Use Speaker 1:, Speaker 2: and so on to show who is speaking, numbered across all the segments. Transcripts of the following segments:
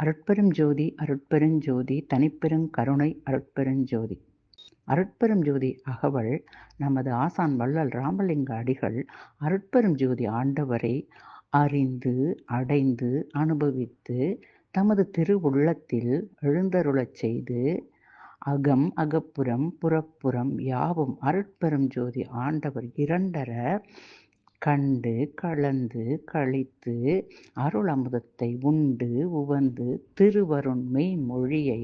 Speaker 1: அருட்பெரும் ஜோதி அருட்பெருஞ் ஜோதி தனிப்பெருங் கருணை அருட்பெருஞ்சோதி அருட்பெரும் ஜோதி அகவல் நமது ஆசான் வள்ளல் ராமலிங்க அடிகள் அருட்பெரும் ஜோதி ஆண்டவரை அறிந்து அடைந்து அனுபவித்து தமது திருவுள்ளத்தில் எழுந்தருளச் செய்து அகம் அகப்புறம் புறப்புறம் யாவும் அருட்பெரும் ஜோதி ஆண்டவர் இரண்டர கண்டு கலந்து களித்து அருள் அமுதத்தை உண்டு உவந்து திருவருண்மை மொழியை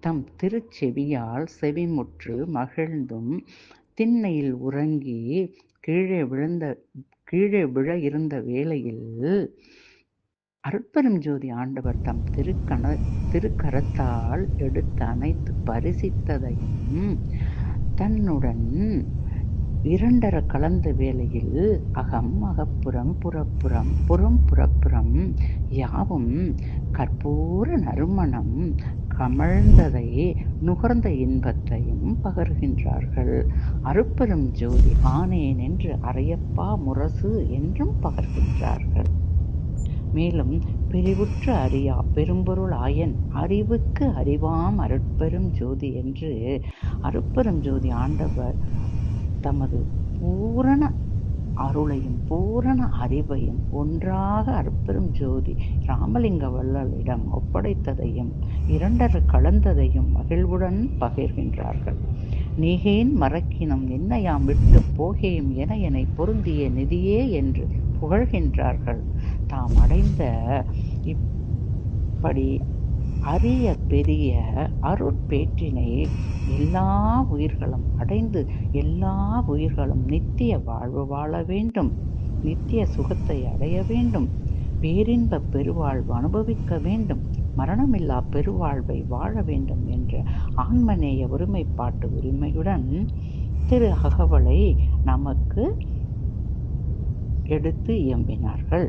Speaker 1: தம் திருச்செவியால் செவிமுற்று மகிழ்ந்தும் திண்ணையில் உறங்கி கீழே விழுந்த கீழே விழ இருந்த வேளையில் அருட்பெரும் ஜோதி ஆண்டவர் தம் திருக்கண திருக்கரத்தால் எடுத்து அனைத்து பரிசித்ததையும் தன்னுடன் இரண்டர கலந்த வேளையில் அகம் அகப்புறம் புறப்புறம் புறம் புறப்புறம் யாவும் கற்பூர நறுமணம் கமழ்ந்ததை நுகர்ந்த இன்பத்தையும் பகர்கின்றார்கள். அருப்பெரும் ஜோதி ஆனேன் என்று அறையப்பா முரசு என்றும் பகர்கின்றார்கள். மேலும் பிரிவுற்று அறியா பெரும்பொருள் ஆயன் அறிவுக்கு அறிவாம் அருட்பெரும் ஜோதி என்று அருட்பெரும் ஜோதி ஆண்டவர் தமது பூரண அருளையும் பூரண அறிவையும் ஒன்றாக அற்பெரும் ஜோதி ராமலிங்க வள்ளலிடம் ஒப்படைத்ததையும் இரண்டர கலந்ததையும் மகிழ்வுடன் பகிர்கின்றார்கள். நீகேன் மறக்கினும் என்னையாம் விட்டு போகேயும் என என்னை பொருந்திய நிதியே என்று புகழ்கின்றார்கள். தாம் அடைந்த இப்படி அரிய பெரிய அருட்பேற்றினை எல்லா உயிர்களும் அடைந்து எல்லா உயிர்களும் நித்திய வாழ்வு வாழ வேண்டும். நித்திய சுகத்தை அடைய வேண்டும். பேரின்ப பெருவாழ்வு அனுபவிக்க வேண்டும். மரணமில்லா பெருவாழ்வை வாழ வேண்டும் என்ற ஆன்மநேய ஒருமைப்பாட்டு உரிமையுடன் திரு அகவலை நமக்கு எடுத்து இயம்பினார்கள்.